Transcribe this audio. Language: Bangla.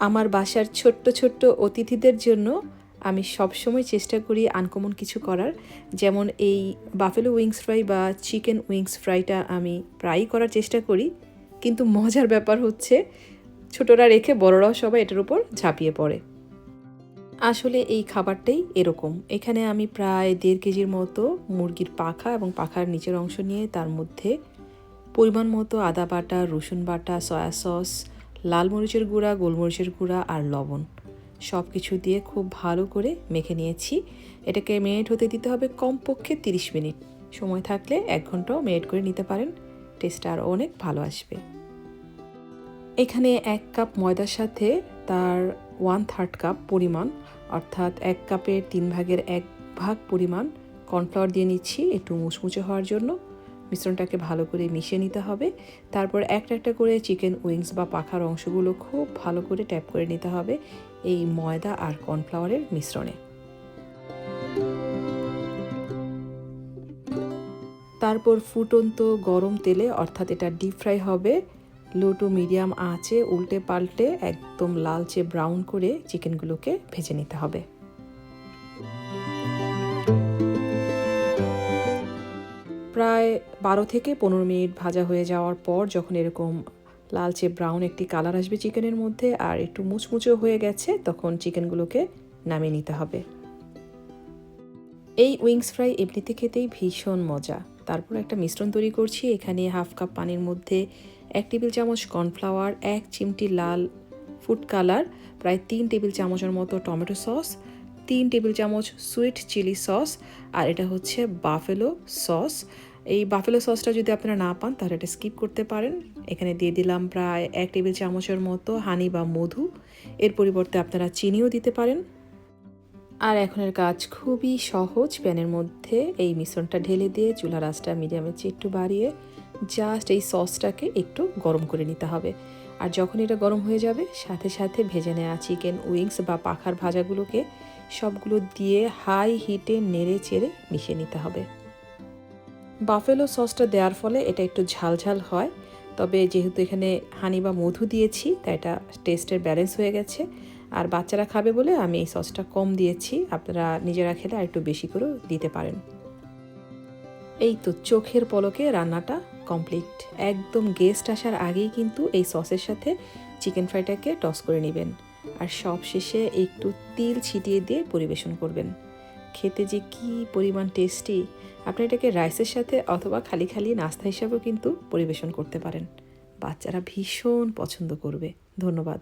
আমার বাসার ছোট্ট ছোট্ট অতিথিদের জন্য আমি সবসময় চেষ্টা করি আনকমন কিছু করার। যেমন এই বাফেলো উইংস ফ্রাই বা চিকেন উইংস ফ্রাইটা আমি প্রায়ই করার চেষ্টা করি। কিন্তু মজার ব্যাপার হচ্ছে, ছোটরা রেখে বড়রাও সবাই এটার উপর ঝাঁপিয়ে পড়ে। আসলে এই খাবারটাই এরকম। এখানে আমি প্রায় দেড় কেজির মতো মুরগির পাখা এবং পাখার নিচের অংশ নিয়ে তার মধ্যে পরিমাণ মতো আদা বাটা, রসুন বাটা সয়া সস লাল মরিচের গুঁড়া গোলমরিচের গুঁড়া আর লবণ। সব কিছু দিয়ে খুব ভালো করে মেখে নিয়েছি। এটাকে মেরিনেট হতে দিতে হবে কমপক্ষে তিরিশ মিনিট। সময় থাকলে এক ঘন্টাও মেরিনেট করে নিতে পারেন। টেস্টটা আরও অনেক ভালো আসবে। এখানে এক কাপ ময়দার সাথে তার ওয়ান থার্ড কাপ পরিমাণ, অর্থাৎ এক কাপের তিন ভাগের এক ভাগ পরিমাণ কর্নফ্লাওয়ার দিয়ে নিচ্ছি একটু মুচমুচে হওয়ার জন্য। মিশ্রণটাকে ভালো করে মিশিয়ে নিতে হবে। তারপর একটা একটা করে চিকেন উইংস বা পাখার অংশগুলো খুব ভালো করে ট্যাপ করে নিতে হবে এই ময়দা আর কর্নফ্লাওয়ারের মিশ্রণে। তারপর ফুটন্ত গরম তেলে, অর্থাৎ এটা ডিপ ফ্রাই হবে লো টু মিডিয়াম আঁচে উল্টে পাল্টে একদম লালচে ব্রাউন করে চিকেনগুলোকে ভেজে নিতে হবে। প্রায় বারো থেকে পনেরো মিনিট ভাজা হয়ে যাওয়ার পর যখন এরকম লালচে ব্রাউন একটি কালার আসবে চিকেনের মধ্যে আর একটু মুচমুচো হয়ে গেছে, তখন চিকেনগুলোকে নামিয়ে নিতে হবে। এই উইংস ফ্রাই এমনিতে খেতেই ভীষণ মজা। তারপর একটা মিশ্রণ তৈরি করছি, এখানে হাফ কাপ পানির মধ্যে এক টেবিল চামচ কর্নফ্লাওয়ার এক চিমটি লাল ফুড কালার প্রায় তিন টেবিল চামচের মতো টমেটো সস, তিন টেবিল চামচ সুইট চিলি সস আর এটা হচ্ছে বাফেলো সস এই বাফেলো সসটা যদি আপনারা না পান, তাহলে এটা স্কিপ করতে পারেন। এখানে দিয়ে দিলাম প্রায় এক টেবিল চামচের মতো হানি বা মধু। এর পরিবর্তে আপনারা চিনিও দিতে পারেন। আর এখনের কাজ খুবই সহজ। প্যানের মধ্যে এই মিশ্রণটা ঢেলে দিয়ে চুলার আঁচটা মিডিয়ামের চেয়ে একটু বাড়িয়ে জাস্ট এই সসটাকে একটু গরম করে নিতে হবে। আর যখন এটা গরম হয়ে যাবে, সাথে সাথে ভেজে নেওয়া চিকেন উইংস বা পাখার ভাজাগুলোকে সবগুলো দিয়ে হাই হিটে নেড়ে চেড়ে মিশিয়ে নিতে হবে। বাফেলো সসটা দেওয়ার ফলে এটা একটু ঝালঝাল হয়। তবে যেহেতু এখানে হানি বা মধু দিয়েছি, তাই এটা টেস্টের ব্যালেন্স হয়ে গেছে। আর বাচ্চারা খাবে বলে আমি এই সসটা কম দিয়েছি। আপনারা নিজেরা খেলে আর একটু বেশি করেও দিতে পারেন। এই তো চোখের পলকে রান্নাটা কমপ্লিট একদম গেস্ট আসার আগেই কিন্তু এই সসের সাথে চিকেন ফ্রাইটাকে টস করে নেবেন। আর সব শেষে একটু তিল ছিটিয়ে দিয়ে পরিবেশন করবেন। খেতে যে কি পরিমাণ টেস্টি আপনি এটাকে রাইসের সাথে অথবা খালি খালি নাস্তা হিসাবেও কিন্তু পরিবেশন করতে পারেন। বাচ্চারা ভীষণ পছন্দ করবে। ধন্যবাদ।